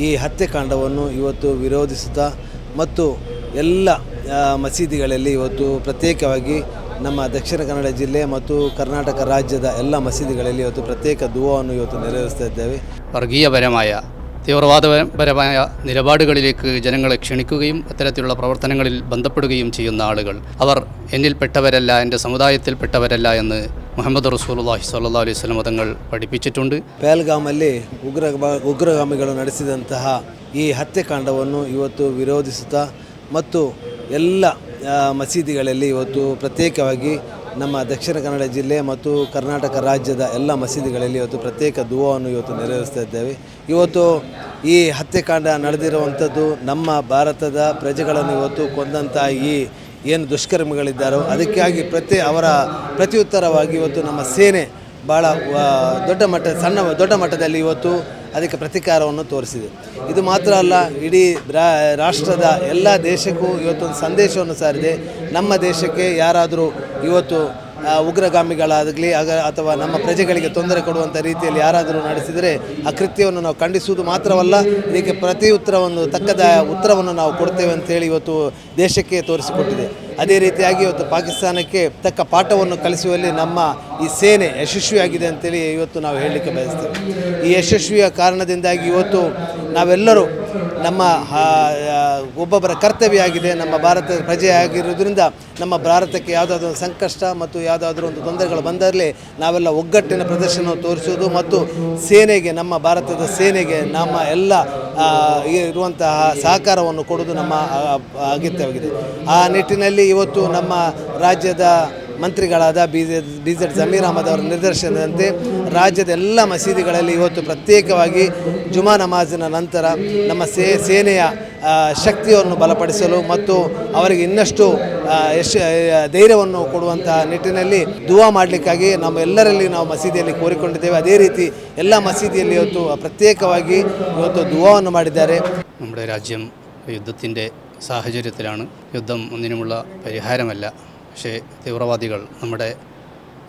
ಈ ಹತ್ಯೆಕಾಂಡವನ್ನು ಇವತ್ತು ವಿರೋಧಿಸುತ್ತಾ ಮತ್ತು ಎಲ್ಲ ಆ, ಮಸೀದಿಗಳಲ್ಲಿ ಇವತ್ತು ಪ್ರತ್ಯೇಕವಾಗಿ ನಮ್ಮ ದಕ್ಷಿಣ ಕನ್ನಡ ಜಿಲ್ಲೆ ಮತ್ತು ಕರ್ನಾಟಕ ರಾಜ್ಯದ ಎಲ್ಲ ಮಸೀದಿಗಳಲ್ಲಿ ಇವತ್ತು ಪ್ರತ್ಯೇಕ ದುವಾವನ್ನು ಇವತ್ತು ನೆರವೇರಿಸ್ತಾ ಇದ್ದೇವೆ വർഗീയപരമായ തീവ്രവാദപരമായ നിലപാടുകളിലേക്ക് ജനങ്ങളെ ക്ഷണിക്കുകയും അത്തരത്തിലുള്ള പ്രവർത്തനങ്ങളിൽ ബന്ധപ്പെടുകയും ചെയ്യുന്ന ആളുകൾ അവർ എന്നിൽപ്പെട്ടവരല്ല എൻ്റെ സമുദായത്തിൽപ്പെട്ടവരല്ല എന്ന് മുഹമ്മദ് റസൂലുള്ളാഹി സ്വല്ലല്ലാഹു അലൈഹി വസല്ലം തങ്ങൾ പഠിപ്പിച്ചിട്ടുണ്ട് ಪಹಲ್ಗಾಮಲ್ಲಿ ಉಗ್ರ ಉಗ್ರಗಾಮಿಗಳು ನಡೆಸಿದಂತಹ ಈ ಹತ್ಯೆಕಾಂಡವನ್ನು ಇವತ್ತು ವಿರೋಧಿಸುತ್ತಾ ಮತ್ತು ಎಲ್ಲ ಆ, ಮಸೀದಿಗಳಲ್ಲಿ ಇವತ್ತು ಪ್ರತ್ಯೇಕವಾಗಿ ನಮ್ಮ ದಕ್ಷಿಣ ಕನ್ನಡ ಜಿಲ್ಲೆ ಮತ್ತು ಕರ್ನಾಟಕ ರಾಜ್ಯದ ಎಲ್ಲ ಮಸೀದಿಗಳಲ್ಲಿ ಇವತ್ತು ಪ್ರತ್ಯೇಕ ದುವಾವನ್ನು ಇವತ್ತು ನೆರವೇರಿಸ್ತಾ ಇದ್ದೇವೆ ಇವತ್ತು ಈ ಹತ್ಯೆಕಾಂಡ ನಡೆದಿರುವಂಥದ್ದು ನಮ್ಮ ಭಾರತದ ಪ್ರಜೆಗಳನ್ನು ಇವತ್ತು ಕೊಂದಂಥ ಈ ಏನು ದುಷ್ಕರ್ಮಿಗಳಿದ್ದಾರೋ ಅದಕ್ಕಾಗಿ ಪ್ರತಿ ಅವರ ಪ್ರತ್ಯುತ್ತರವಾಗಿ ಇವತ್ತು ನಮ್ಮ ಸೇನೆ ಭಾಳ ದೊಡ್ಡ ಮಟ್ಟ, ಸಣ್ಣ, ದೊಡ್ಡ ಮಟ್ಟದಲ್ಲಿ ಇವತ್ತು ಅದಕ್ಕೆ ಪ್ರತಿಕಾರವನ್ನು ತೋರಿಸಿದೆ. ಇದು ಮಾತ್ರ ಅಲ್ಲ, ಇಡೀ ರಾಷ್ಟ್ರದ ಎಲ್ಲ ದೇಶಕ್ಕೂ ಇವತ್ತೊಂದು ಸಂದೇಶವನ್ನು ಸಾರಿದೆ. ನಮ್ಮ ದೇಶಕ್ಕೆ ಯಾರಾದರೂ ಇವತ್ತು ಉಗ್ರಗಾಮಿಗಳಾಗಲಿ, ಆಗ ಅಥವಾ ನಮ್ಮ ಪ್ರಜೆಗಳಿಗೆ ತೊಂದರೆ ಕೊಡುವಂಥ ರೀತಿಯಲ್ಲಿ ಯಾರಾದರೂ ನಡೆಸಿದರೆ ಆ ಕೃತ್ಯವನ್ನು ನಾವು ಖಂಡಿಸುವುದು ಮಾತ್ರವಲ್ಲ, ಇದಕ್ಕೆ ಪ್ರತಿ ಉತ್ತರವನ್ನು, ತಕ್ಕದ ಉತ್ತರವನ್ನು ನಾವು ಕೊಡ್ತೇವೆ ಅಂತೇಳಿ ಇವತ್ತು ದೇಶಕ್ಕೆ ತೋರಿಸಿಕೊಟ್ಟಿದೆ. ಅದೇ ರೀತಿಯಾಗಿ ಇವತ್ತು ಪಾಕಿಸ್ತಾನಕ್ಕೆ ತಕ್ಕ ಪಾಠವನ್ನು ಕಲಿಸುವಲ್ಲಿ ನಮ್ಮ ಈ ಸೇನೆ ಯಶಸ್ವಿಯಾಗಿದೆ ಅಂತೇಳಿ ಇವತ್ತು ನಾವು ಹೇಳಲಿಕ್ಕೆ ಬಯಸ್ತೇವೆ. ಈ ಯಶಸ್ವಿಯ ಕಾರಣದಿಂದಾಗಿ ಇವತ್ತು ನಾವೆಲ್ಲರೂ ನಮ್ಮ ಒಬ್ಬೊಬ್ಬರ ಕರ್ತವ್ಯ ಆಗಿದೆ, ನಮ್ಮ ಭಾರತದ ಪ್ರಜೆ ಆಗಿರೋದ್ರಿಂದ ನಮ್ಮ ಭಾರತಕ್ಕೆ ಯಾವುದಾದ್ರು ಒಂದು ಸಂಕಷ್ಟ ಮತ್ತು ಯಾವುದಾದ್ರೂ ಒಂದು ತೊಂದರೆಗಳು ಬಂದರಲ್ಲಿ ನಾವೆಲ್ಲ ಒಗ್ಗಟ್ಟಿನ ಪ್ರದರ್ಶನ ತೋರಿಸುವುದು ಮತ್ತು ಸೇನೆಗೆ, ನಮ್ಮ ಭಾರತದ ಸೇನೆಗೆ ನಮ್ಮ ಎಲ್ಲ ಇರುವಂತಹ ಸಹಕಾರವನ್ನು ಕೊಡುವುದು ನಮ್ಮ ಅಗತ್ಯವಾಗಿದೆ. ಆ ನಿಟ್ಟಿನಲ್ಲಿ ಇವತ್ತು ನಮ್ಮ ರಾಜ್ಯದ ಮಂತ್ರಿಗಳಾದ B B Z Zameer Ahmed ಅವರ ನಿರ್ದೇಶನದಂತೆ ರಾಜ್ಯದ ಎಲ್ಲ ಮಸೀದಿಗಳಲ್ಲಿ ಇವತ್ತು ಪ್ರತ್ಯೇಕವಾಗಿ ಜುಮಾ ನಮಾಜಿನ ನಂತರ ನಮ್ಮ ಸೇ, ಸೇನೆಯ ಶಕ್ತಿಯನ್ನು ಬಲಪಡಿಸಲು ಮತ್ತು ಅವರಿಗೆ ಇನ್ನಷ್ಟು ಆ, ಯಶ ಆ, ಧೈರ್ಯವನ್ನು ಕೊಡುವಂತಹ ನಿಟ್ಟಿನಲ್ಲಿ ದುವಾ ಮಾಡಲಿಕ್ಕಾಗಿ ನಮ್ಮ ಎಲ್ಲರಲ್ಲಿ ನಾವು ಮಸೀದಿಯಲ್ಲಿ ಕೋರಿಕೊಂಡಿದ್ದೇವೆ ಅದೇ ರೀತಿ ಎಲ್ಲ ಮಸೀದಿಯಲ್ಲಿ ಇವತ್ತು ಪ್ರತ್ಯೇಕವಾಗಿ ಇವತ್ತು ದುವಾವನ್ನು ಮಾಡಿದ್ದಾರೆ നമ്മുടെ രാജ്യം യുദ്ധത്തിൻ്റെ സാഹചര്യത്തിലാണ് യുദ്ധം ഒന്നിനുമുള്ള പരിഹാരമല്ല പക്ഷേ തീവ്രവാദികൾ നമ്മുടെ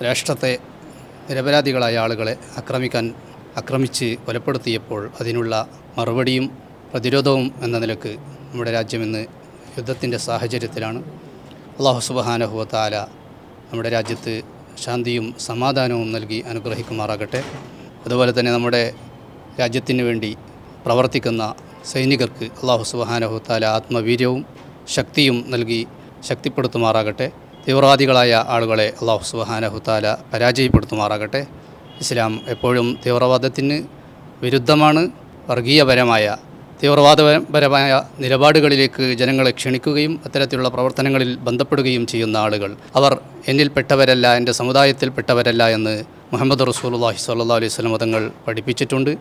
രാഷ്ട്രത്തെ നിരപരാധികളായ ആളുകളെ ആക്രമിക്കാൻ ആക്രമിച്ച് കൊലപ്പെടുത്തിയപ്പോൾ അതിനുള്ള മറുപടിയും പ്രതിരോധവും എന്ന നിലയ്ക്ക് നമ്മുടെ രാജ്യം ഇന്ന് യുദ്ധത്തിന്റെ സാഹചര്യത്തിലാണ്. അള്ളാഹു സുബഹാനഹുവത്താല നമ്മുടെ രാജ്യത്ത് ശാന്തിയും സമാധാനവും നൽകി അനുഗ്രഹിക്കുമാറാകട്ടെ. അതുപോലെ തന്നെ നമ്മുടെ രാജ്യത്തിന് വേണ്ടി പ്രവർത്തിക്കുന്ന സൈനികർക്ക് അള്ളാഹു സുബഹാനഹുത്താല ആത്മവീര്യവും ശക്തിയും നൽകി ശക്തിപ്പെടുത്തുമാറാകട്ടെ. തീവ്രവാദികളായ ആളുകളെ അള്ളാഹു സുബഹാനഹുത്താല പരാജയപ്പെടുത്തുമാറാകട്ടെ. ഇസ്ലാം എപ്പോഴും തീവ്രവാദത്തിന് വിരുദ്ധമാണ് വർഗീയപരമായ തീവ്രവാദപരമായ നിലപാടുകളിലേക്ക് ജനങ്ങളെ ക്ഷണിക്കുകയും അത്തരത്തിലുള്ള പ്രവർത്തനങ്ങളിൽ ബന്ധപ്പെടുകയും ചെയ്യുന്ന ആളുകൾ. അവർ എന്നിൽപ്പെട്ടവരല്ല എന്റെ സമുദായത്തിൽപ്പെട്ടവരല്ല എന്ന് മുഹമ്മദ് റസൂലുള്ളാഹി സ്വല്ലല്ലാഹു അലൈഹി വസല്ലം തങ്ങൾ പഠിപ്പിച്ചിട്ടുണ്ട്.